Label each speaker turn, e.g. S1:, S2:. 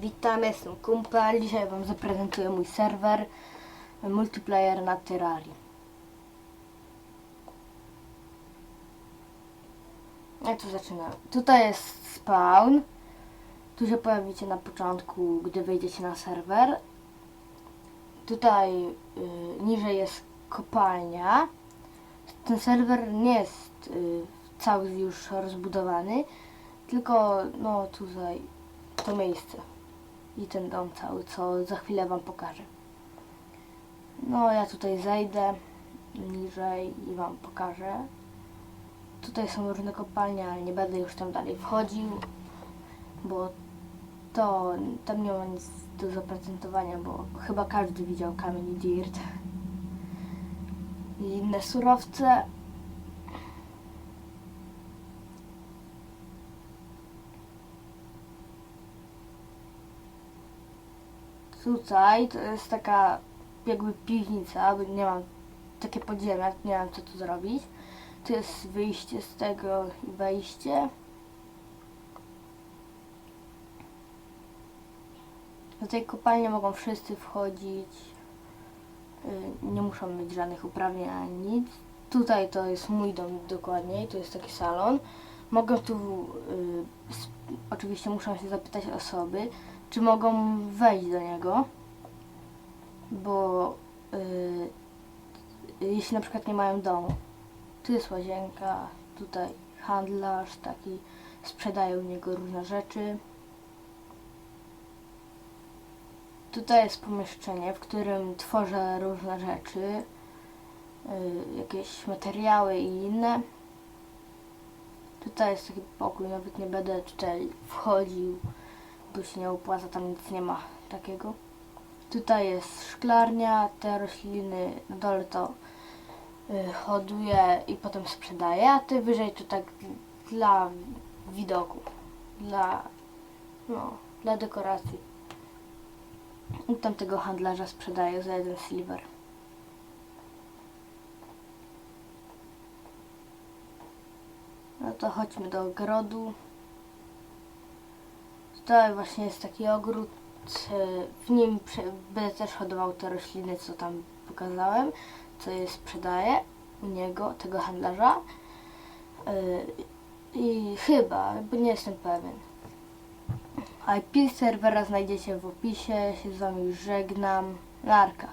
S1: Witam, jestem Kumpel. Dzisiaj Wam zaprezentuję mój serwer multiplayer na Terrarii. Jak tu zaczynamy? Tutaj jest spawn. Tu się pojawicie na początku, gdy wejdziecie na serwer. Tutaj y, niżej jest kopalnia. Ten serwer nie jest y, cały już rozbudowany, tylko no tutaj to miejsce i ten dom cały, co za chwilę Wam pokażę. No, ja tutaj zejdę niżej i Wam pokażę. Tutaj są różne kopalnie, ale nie będę już tam dalej wchodził, bo to tam nie ma nic do zaprezentowania, bo chyba każdy widział kamień i dirt i inne surowce. Tutaj to jest taka jakby piwnica, nie mam takie podziemia, nie mam co tu zrobić. Tu jest wyjście z tego i wejście. Do tej kopalni mogą wszyscy wchodzić. Y, Nie muszą mieć żadnych uprawnień ani nic. Tutaj to jest mój dom dokładniej, tu jest taki salon. Mogę tu, y, oczywiście muszą się zapytać osoby, czy mogą wejść do niego, bo y, jeśli na przykład nie mają domu. Tu jest łazienka, tutaj handlarz taki, sprzedają u niego różne rzeczy. Tutaj jest pomieszczenie, w którym tworzę różne rzeczy, y, jakieś materiały i inne. Tutaj jest taki pokój, nawet nie będę tutaj wchodził, bo się nie opłaca, tam nic nie ma takiego. Tutaj jest szklarnia, te rośliny na dole to y, hoduję i potem sprzedaję, a ty wyżej to tak dla widoku, dla, no, dla dekoracji. I tamtego handlarza sprzedaję za jeden silver. No to chodźmy do ogrodu. Tutaj właśnie jest taki ogród. e, W nim będę też hodował te rośliny, co tam pokazałem, co je sprzedaję u niego, tego handlarza. E, I chyba, bo nie jestem pewien. IP serwera znajdziecie w opisie. Się z wami żegnam. Narka.